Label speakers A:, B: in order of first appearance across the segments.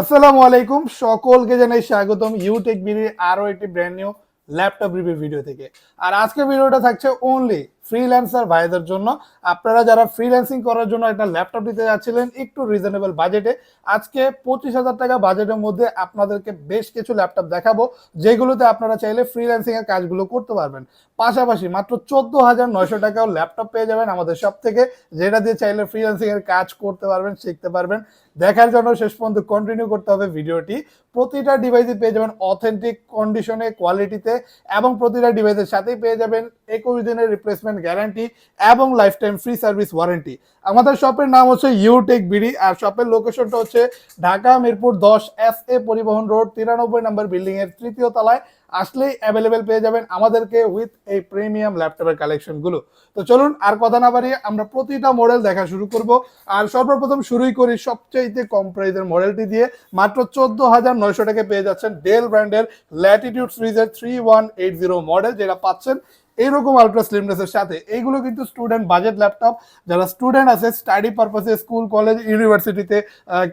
A: আসসালামু আলাইকুম। সকলকে জানাই স্বাগতম। ইউটেক বিডি আরও একটি brand new laptop review video থেকে। আর আজকের ভিডিওটা থাকছে অনলি ফ্রিল্যান্সার ভাইদের জন্য। আপনারা যারা ফ্রিল্যান্সিং করার জন্য একটা ল্যাপটপ নিতে যাচ্ছিলেন, একটু রিজনেবল বাজেটে আজকে পঁচিশ হাজার টাকা বাজেটের মধ্যে আপনাদেরকে বেশ কিছু ল্যাপটপ দেখাবো, যেগুলোতে আপনারা চাইলে ফ্রিল্যান্সিং এর কাজগুলো করতে পারবেন। পাশাপাশি মাত্র চোদ্দ হাজার নয়শো টাকাও ল্যাপটপ পেয়ে যাবেন আমাদের সব থেকে, যেটা দিয়ে চাইলে ফ্রিল্যান্সিং এর কাজ করতে পারবেন, শিখতে পারবেন। দেখার জন্য শেষ পর্যন্ত কন্টিনিউ করতে হবে ভিডিওটি। প্রতিটা ডিভাইসে পেয়ে যাবেন অথেন্টিক কন্ডিশনে কোয়ালিটিতে এবং প্রতিটা ডিভাইসের সাথেই পেয়ে যাবেন একুশ দিনের রিপ্লেসমেন্ট গ্যারান্টি এবং life time free service warranty আমাদের শপের নাম হচ্ছে ইউটেক বিডি আর শপের লোকেশনটা হচ্ছে ঢাকা মিরপুর দশ এস এ পরিবহন রোড তিরানব্বই নম্বর বিল্ডিং এর তৃতীয় তলায়। আসলেই অ্যাভেলেবেল পেয়ে যাবেন আমাদেরকে উইথ এই প্রিমিয়াম ল্যাপটপের কালেকশনগুলো তো চলুন আর কথা না বাড়িয়ে আমরা প্রতিটা মডেল দেখা শুরু করব। আর সর্বপ্রথম শুরুই করি সবচাইতে কম প্রাইসের মডেলটি দিয়ে। মাত্র চোদ্দ হাজার নয়শো টাকা পেয়ে যাচ্ছেন ডেল ব্র্যান্ডের ল্যাটিটিউড সিরিজের three one eight zero model যেটা পাচ্ছেন এইরকম আলট্রা স্লিমনেসের সাথে। এইগুলো কিন্তু স্টুডেন্ট বাজেট ল্যাপটপ যারা স্টুডেন্ট আছে স্টাডি পারপাসে স্কুল কলেজ ইউনিভার্সিটিতে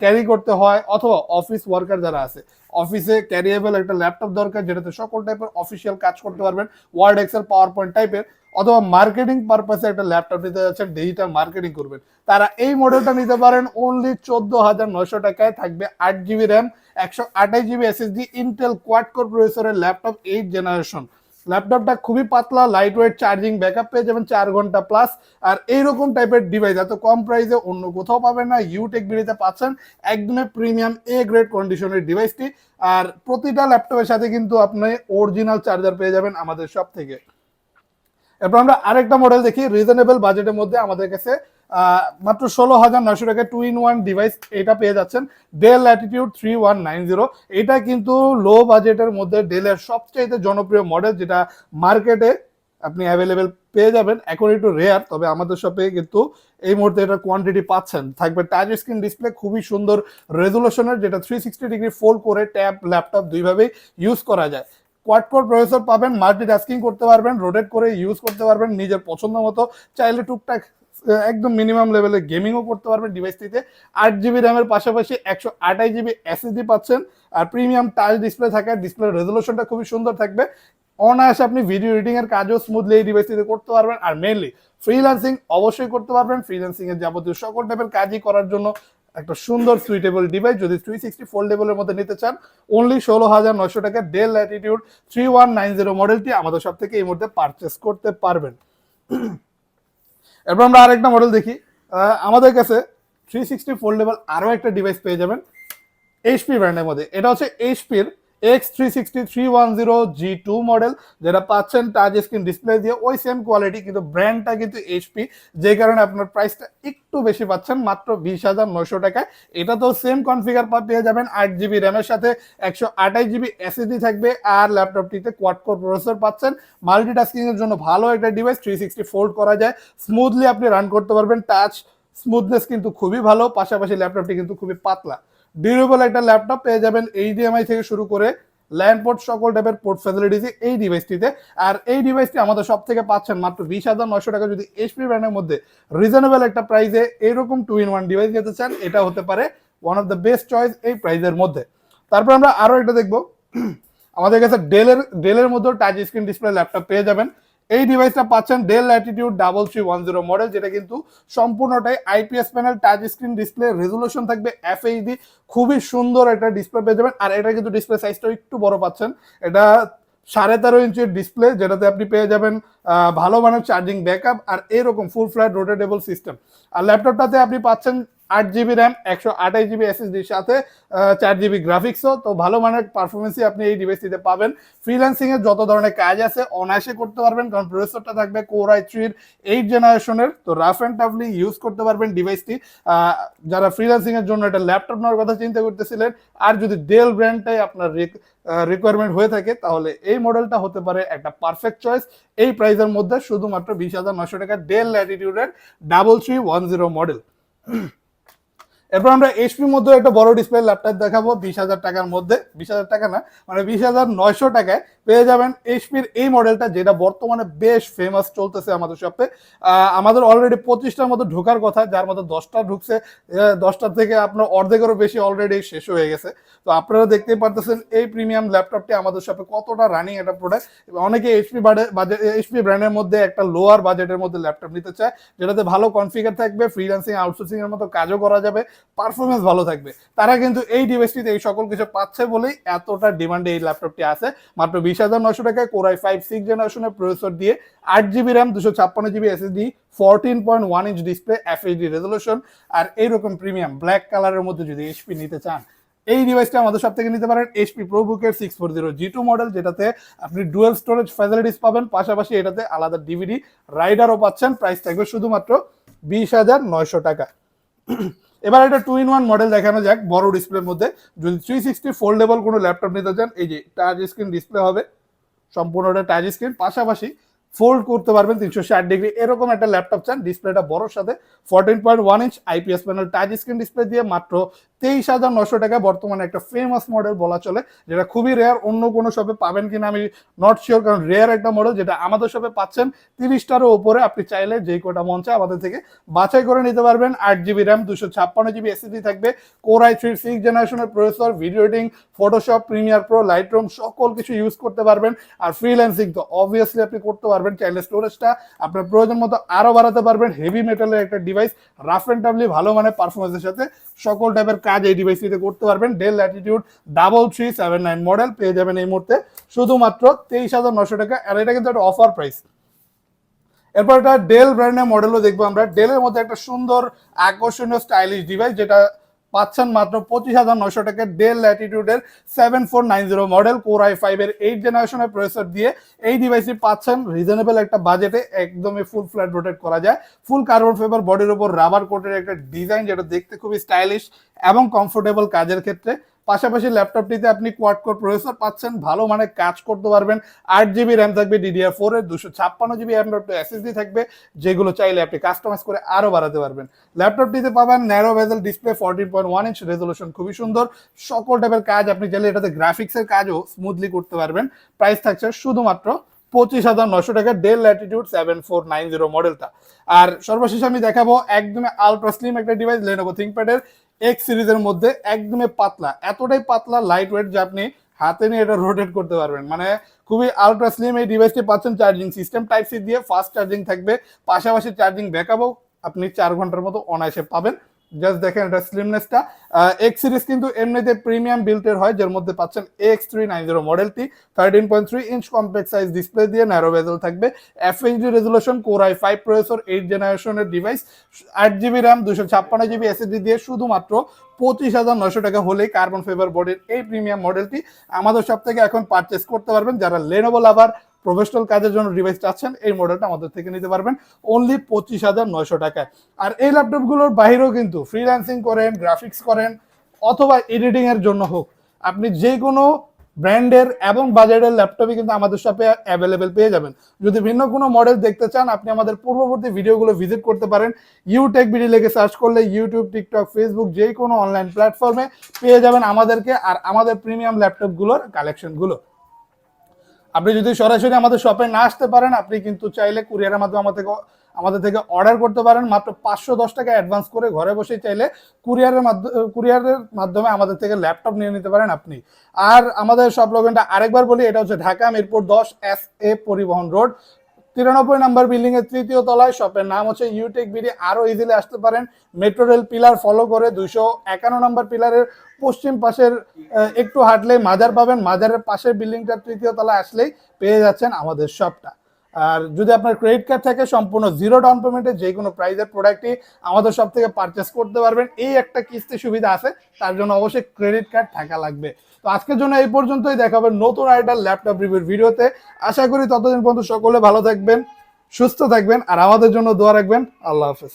A: ক্যারি করতে হয়, অথবা অফিস ওয়ার্কার যারা আছে। অফিসে ক্যারিয়েবল একটা ল্যাপটপ দরকার, যেটাতে সকল টাইপের অফিসিয়াল কাজ করতে পারবেন। ওয়ার্ড এক্সেল পাওয়ার পয়েন্ট টাইপের অথবা মার্কেটিং পারপাসে একটা ল্যাপটপ নিতে যাচ্ছেন ডিজিটাল মার্কেটিং করবেন। তারা এই মডেলটা নিতে পারেন অনলি চোদ্দ হাজার নয়শো টাকায় থাকবে আট জিবি র্যাম একশো আঠাশ GB SSD Intel quad core প্রসেসরের ল্যাপটপ এইট জেনারেশন ল্যাপটপটা খুবই পাতলা লাইট ওয়েট চার্জিং ব্যাকআপ পেয়ে যাবেন চার ঘণ্টা প্লাস আর এইরকম টাইপের ডিভাইস এত কম প্রাইসে অন্য কোথাও পাবেন না। ইউটেক বিডিতে পাচ্ছেন একদমই প্রিমিয়াম এ গ্রেড কন্ডিশনের ডিভাইসটি আর প্রতিটা ল্যাপটপের সাথে কিন্তু আপনি অরিজিনাল চার্জার পেয়ে যাবেন আমাদের সব থেকে। এরপর আমরা আরেকটা মডেল দেখি রিজনেবল বাজেটের মধ্যে আমাদের কাছে মাত্র ষোলো হাজার নয়শো টাকা টু ইন ওয়ান ডিভাইস এটা পেয়ে যাচ্ছেন। Dell attitude three one nine zero এটা কিন্তু লো বাজেটের মধ্যে ডেলের সবচাইতে জনপ্রিয় মডেল যেটা মার্কেটে আপনি অ্যাভেলেবেল পেয়ে যাবেন। এখন একটু রেয়ার তবে আমাদের শপে কিন্তু এই মুহূর্তে এটা কোয়ান্টিটি পাচ্ছেন। থাকবে টাচ স্ক্রিন ডিসপ্লে খুবই সুন্দর রেজুলেশনের যেটা থ্রি সিক্সটি ডিগ্রি ফোল্ড করে ট্যাব ল্যাপটপ দুইভাবেই ইউজ করা যায়। কোয়াড প্রসেসর পাবেন মাল্টিটাস্কিং করতে পারবেন রোটেট করে ইউজ করতে পারবেন, নিজের পছন্দ মতো। চাইলে টুকটাক একদম মিনিমাম লেভেলে গেমিংও করতে পারবেন ডিভাইসটিতে আট জিবি র্যামের পাশাপাশি একশো আঠাশ জিবি এসএসডি পাচ্ছেন। আর প্রিমিয়াম টাচ ডিসপ্লে থাকে ডিসপ্লে রেজলিউশনটা খুবই সুন্দর থাকবে। অনায়াসে আপনি ভিডিও এডিটিং এর কাজও স্মুথলি এই ডিভাইসটিতে করতে পারবেন। আর মেইনলি ফ্রিল্যান্সিং অবশ্যই করতে পারবেন। ফ্রিল্যান্সিং এর যাবতীয় সকল টাইপের কাজই করার জন্য একটা সুন্দর সুইটেবল ডিভাইস যদি থ্রি সিক্সটি ফোল্ডেবলের মধ্যে নিতে চান অনলি ষোলো হাজার নয়শো টাকা Dell latitude three one nine zero মডেলটি আমাদের সব থেকে এই মুহূর্তে পারচেস করতে পারবেন। এরপর আমরা আরেকটা মডেল দেখি। আমাদের কাছে থ্রি সিক্সটি ফোল্ডেবল আরও একটা ডিভাইস পেয়ে যাবেন এইচপি ব্র্যান্ডের মধ্যে। এটা হচ্ছে এইচপির X three sixty three one zero G two model যেটা পাচ্ছেন টাচ স্ক্রিন ডিসপ্লে দিয়ে, ওই সেম কোয়ালিটি কিন্তু ব্র্যান্ডটা কিন্তু এইচপি যে কারণে আপনার প্রাইসটা একটু বেশি পাচ্ছেন, মাত্র বিশ হাজার নয়শো টাকায়। এটা তো সেম কনফিগার পেয়ে যাবেন, আট জিবি র্যামের সাথে একশো আঠাশ জিবি এসএসডি থাকবে আর ল্যাপটপটিতে কোয়াড কোর প্রসেসর পাচ্ছেন। মাল্টিটাস্কিং এর জন্য ভালো একটা ডিভাইস থ্রি সিক্সটি ফোল্ড করা যায়। স্মুথলি আপনি রান করতে পারবেন টাচ স্মুথনেস কিন্তু খুবই ভালো, পাশাপাশি ল্যাপটপটি কিন্তু খুবই পাতলা। ডিউরেবল একটা ল্যাপটপ পেয়ে যাবেন এইচডিএমআই থেকে শুরু করে ল্যান্ড পোর্ট সকল টাইপের পোর্ট ফ্যাসিলিটিস এই ডিভাইসটিতে আর এই ডিভাইসটি আমাদের সব থেকে পাচ্ছেন মাত্র বিশ হাজার নশো টাকা যদি এইচপি ব্র্যান্ডের মধ্যে রিজনেবল একটা প্রাইসে এরকম টু ইন ওয়ান ডিভাইস নিতে চান, এটা হতে পারে one of the best choice এই প্রাইসের মধ্যে। তারপর আমরা আরও একটা দেখব। আমাদের কাছে ডেলের ডেলের মধ্যেও টাচ স্ক্রিন ডিসপ্লে ল্যাপটপ পেয়ে যাবেন। এই ডিভাইসটা পাচ্ছেন Dell latitude double three one zero model যেটা কিন্তু সম্পূর্ণটাই IPS panel touch screen display resolution থাকবে এফএইচডি খুবই সুন্দর একটা ডিসপ্লে পেয়ে যাবেন। আর এটা কিন্তু ডিসপ্লে সাইজটা একটু বড় পাচ্ছেন। এটা সাড়ে তেরো ইঞ্চির ডিসপ্লে যেটাতে আপনি পেয়ে যাবেন ভালো মানের চার্জিং ব্যাকআপ আর এরকম ফুল ফ্ল্যাট রোটেটেবল সিস্টেম আর ল্যাপটপটাতে আপনি পাচ্ছেন আট জিবি র্যাম একশো আঠাশ জিবি এসএসডির সাথে চার জিবি গ্রাফিক্সও তো ভালো মানের পারফরমেন্সই আপনি এই ডিভাইসটিতে পাবেন। ফ্রিল্যান্সিং এর যত ধরনের কাজ আছে, অনায়াসে করতে পারবেন, কারণ প্রসেসরটা থাকবে কোর আই থ্রির এইট জেনারেশনের তো রাফ অ্যান্ড টাফলি ইউজ করতে পারবেন ডিভাইসটি যারা ফ্রিল্যান্সিং এর জন্য একটা ল্যাপটপ নেওয়ার কথা চিন্তা করতেছিলেন, আর যদি ডেল ব্র্যান্ডটাই আপনার রিকোয়ারমেন্ট হয়ে থাকে, তাহলে এই মডেলটা হতে পারে একটা পারফেক্ট চয়েস এই প্রাইসের মধ্যে শুধুমাত্র বিশ হাজার নশো টাকা Dell ল্যাটিটিউডের double three one zero model এরপর আমরা এইচপির মধ্যে একটা বড় ডিসপ্লে ল্যাপটপ দেখাবো, বিশ হাজার টাকার মধ্যে। বিশ হাজার টাকা না মানে বিশ হাজার নয়শো টাকায় পেয়ে যাবেন এইচপির এই মডেলটা যেটা বর্তমানে বেশ ফেমাস চলতেছে আমাদের শপে আমাদের অলরেডি পঁচিশটার মতো ঢোকার কথা, যার মধ্যে দশটা ঢুকছে দশটার থেকে আপনার অর্ধেকেরও বেশি অলরেডি শেষ হয়ে গেছে। তো আপনারা দেখতেই পারতেছেন এই প্রিমিয়াম ল্যাপটপটি আমাদের শপে কতটা রানিং একটা প্রোডাক্ট অনেকে এইচপি বাজেট এইচপি ব্র্যান্ডের মধ্যে একটা লোয়ার বাজেটের মধ্যে ল্যাপটপ নিতে চায়, যেটাতে ভালো কনফিগার থাকবে ফ্রিল্যান্সিং আউটসোর্সিং এর মতো কাজও করা যাবে। পারফরমেন্স ভালো থাকবে। তারা কিন্তু এই ডিভাইসটিতে এই সকল কিছু পাচ্ছে বলেই এতটা ডিমান্ডে এই ল্যাপটপটি আছে। মাত্র বিশ হাজার নশো টাকায় কোরাই ফাইভ সিক্স জেনারেশনের প্রসেসর দিয়ে আট জিবি র্যাম দুশো ছাপ্পান্ন GB SSD fourteen point one inch display FHD resolution আর এইরকম প্রিমিয়াম ব্ল্যাক কালারের মধ্যে যদি এইচপি নিতে চান, এই ডিভাইসটা আমাদের সব থেকে নিতে পারেন HP প্রোবুকের six four zero G two model যেটাতে আপনি ডুয়েল স্টোরেজ ফ্যাসিলিটিস পাবেন। পাশাপাশি এটাতে আলাদা ডিভিডি রাইডারও পাচ্ছেন। প্রাইস থাকবে শুধুমাত্র বিশ হাজার নয়শো টাকা। এবার এটা টু ইন ওয়ান মডেল দেখানো যাক, বড় ডিসপ্লের মধ্যে। যদি থ্রি সিক্সটি ফোল্ডেবল কোনো ল্যাপটপ নিতে চান, এই যে টাচ স্ক্রিন ডিসপ্লে হবে সম্পূর্ণটা টাচ স্ক্রিন পাশাপাশি ফোল্ড করতে পারবেন তিনশো ষাট ডিগ্রি। এরকম একটা ল্যাপটপ চান, ডিসপ্লেটা বড়োর সাথে। Fourteen point one inch IPS panel touch screen display দিয়ে মাত্র তেইশ হাজার নশো টাকা। বর্তমানে একটা ফেমাস মডেল বলা চলে, যেটা খুবই রেয়ার অন্য কোনো শপে পাবেন কিনা আমি নট শিওর কারণ রেয়ার একটা মডেল যেটা আমাদের শপে পাচ্ছেন। তিরিশটারও ওপরে আপনি চাইলে যেই কোটা মন চায় আমাদের থেকে বাছাই করে নিতে পারবেন। আট জিবি র্যাম দুশো ছাপ্পান্ন জিবি এসএসডি থাকবে। কোর আই থ্রি সিক্স জেনারেশনের processor video editing Photoshop Premiere Pro Lightroom সকল কিছু ইউজ করতে পারবেন। আর ফ্রিল্যান্সিং তো অবভিয়াসলি আপনি করতে পারবেন। চাইলে স্টোরেজটা আপনার প্রয়োজন মতো আরও বাড়াতে পারবেন হেভি মেটালের একটা ডিভাইস রাফ অ্যান্ড টাফলি ভালো মানে পারফরমেন্সের সাথে। সকল টাইপের কাজ এই ডিভাইসটিতে করতে পারবেন। Dell attitude double three seven nine model পেয়ে যাবেন এই মুহূর্তে। শুধুমাত্র তেইশ হাজার নশো টাকা, আর এটা কিন্তু একটা অফার প্রাইস এরপর একটা ডেল ব্র্যান্ডের মডেলও দেখব আমরা। ডেলের মধ্যে একটা সুন্দর আকর্ষণীয় স্টাইলিশ ডিভাইস যেটা পাচ্ছেন মাত্র পঁচিশ হাজার নয়শো টাকা Dell ল্যাটিটিউডের seven four nine zero model core i ফাইভের এইট জেনারেশনের প্রসেসর দিয়ে এই ডিভাইসটি পাচ্ছেন। রিজনেবল একটা বাজেটে একদমই ফুল ফ্ল্যাট রোটেট করা যায়। ফুল কার্বন ফেবার বডির উপর রাবার কোটের একটা ডিজাইন যেটা দেখতে খুবই স্টাইলিশ এবং কমফোর্টেবল কাজের ক্ষেত্রে। পাশাপাশি ল্যাপটপটিতে আপনি কোয়াড কোর প্রসেসর পাচ্ছেন, ভালো মানে কাজ করতে পারবেন। আট জিবি র্যাম থাকবে ডিডিআর ফোর এর, দুশো ছাপ্পান্ন জিবি এসএসডি থাকবে, যেগুলো চাইলে আপনি কাস্টমাইজ করে আরও বাড়াতে পারবেন। ল্যাপটপটিতে পাবেন narrow bezel display fourteen point one inch resolution খুবই সুন্দর। সকল টাইপের কাজ আপনি চাইলে এটাতে গ্রাফিক্সের কাজও স্মুথলি করতে পারবেন। প্রাইস থাকছে শুধুমাত্র পঁচিশ হাজার নশো টাকা Dell latitude seven four nine zero মডেলটা আর সর্বশেষ আমি দেখাবো একদমই আলট্রা স্লিম একটা ডিভাইস লেনোভো থিঙ্কপ্যাডের এক্স সিরিজের মধ্যে একদমই পাতলা, এতটাই পাতলা লাইট ওয়েট যে আপনি হাতে নিয়ে এটা রোটেট করতে পারবেন। মানে খুবই আলট্রা স্লিম এই ডিভাইসটি পাচ্ছেন চার্জিং সিস্টেম টাইপ সি দিয়ে ফাস্ট চার্জিং থাকবে, পাশাপাশি চার্জিং ব্যাকআপও আপনি চার ঘণ্টার মতো অনায়াসে পাবেন। জাস্ট দেখেন এটা স্লিমনেসটা এক্স সিরিজ কিন্তু এমনিতে প্রিমিয়াম বিল্টের হয়, যার মধ্যে পাচ্ছেন এক্স থ্রি নাইন জিরো মডেলটি thirteen point three inch compact size display দিয়ে ন্যারো বেজেল থাকবে। FHD resolution core i five processor eight জেনারেশনের ডিভাইস আট জিবি র্যাম দুশো ছাপ্পান্ন জিবি এসএসডি দিয়ে শুধুমাত্র পঁচিশ হাজার নশো টাকা হলেই কার্বন ফেভার বডির এই প্রিমিয়াম মডেলটি আমাদের সব থেকে এখন পারচেস করতে পারবেন যারা লেনোভো লাভার প্রফেশনাল কাজের জন্য ডিভাইস চাচ্ছেন, এই মডেলটা আমাদের থেকে নিতে পারবেন। অনলি পঁচিশ হাজার নয়শো টাকায়। আর এই ল্যাপটপগুলোর বাইরেও কিন্তু ফ্রিল্যান্সিং করেন গ্রাফিক্স করেন, অথবা এডিটিং এর জন্য হোক, আপনি যে কোনো ব্র্যান্ডের এবং বাজারের ল্যাপটপই কিন্তু আমাদের শপে অ্যাভেলেবেল পেয়ে যাবেন। যদি ভিন্ন কোনো মডেল দেখতে চান, আপনি আমাদের পূর্ববর্তী ভিডিওগুলো ভিজিট করতে পারেন। ইউটেক বিডি লেগে সার্চ করলে ইউটিউব টিকটক ফেসবুক যে কোনো অনলাইন প্ল্যাটফর্মে পেয়ে যাবেন আমাদেরকে আর আমাদের প্রিমিয়াম ল্যাপটপগুলোর কালেকশনগুলো আপনি যদি সরাসরি আমাদের শপে না আসতে পারেন, আপনি কিন্তু চাইলে কুরিয়ারের মাধ্যমে আমাদের আমাদের থেকে অর্ডার করতে পারেন। মাত্র পাঁচশো দশ টাকা অ্যাডভান্স করে ঘরে বসে চাইলে কুরিয়ারের মাধ্যমে কুরিয়ারের মাধ্যমে আমাদের থেকে ল্যাপটপ নিয়ে নিতে পারেন আপনি। আর আমাদের সব লোকেনটা আরেকবার বলি, এটা হচ্ছে ঢাকা মিরপুর দশ এস এ পরিবহন রোড তিরানব্বই নাম্বার বিল্ডিং এর তৃতীয় তলায় শপের নাম হচ্ছে ইউটেক বিডি আরও ইজিলি আসতে পারেন। মেট্রো রেল পিলার ফলো করে দুইশো একান্ন নম্বর পিলারের পশ্চিম পাশের একটু হাঁটলে মাজার পাবেন। মাজারের পাশের বিল্ডিংটা তৃতীয় তলায় আসলেই পেয়ে যাচ্ছেন আমাদের শপটা আর যদি আপনার ক্রেডিট কার্ড থাকে, সম্পূর্ণ জিরো ডাউন পেমেন্টে যে কোনো প্রাইজের প্রোডাক্টই আমাদের সব থেকে পারচেস করতে পারবেন। এই একটা কিস্তি সুবিধা আছে, তার জন্য অবশ্যই ক্রেডিট কার্ড থাকা লাগবে। তো আজকের জন্য এই পর্যন্তই। দেখাবে নতুন আরেকটা ল্যাপটপ রিভিউর ভিডিওতে। আশা করি ততদিন পর্যন্ত সকলে ভালো থাকবেন, সুস্থ থাকবেন, আর আমাদের জন্য দোয়া রাখবেন। আল্লাহ হাফেজ।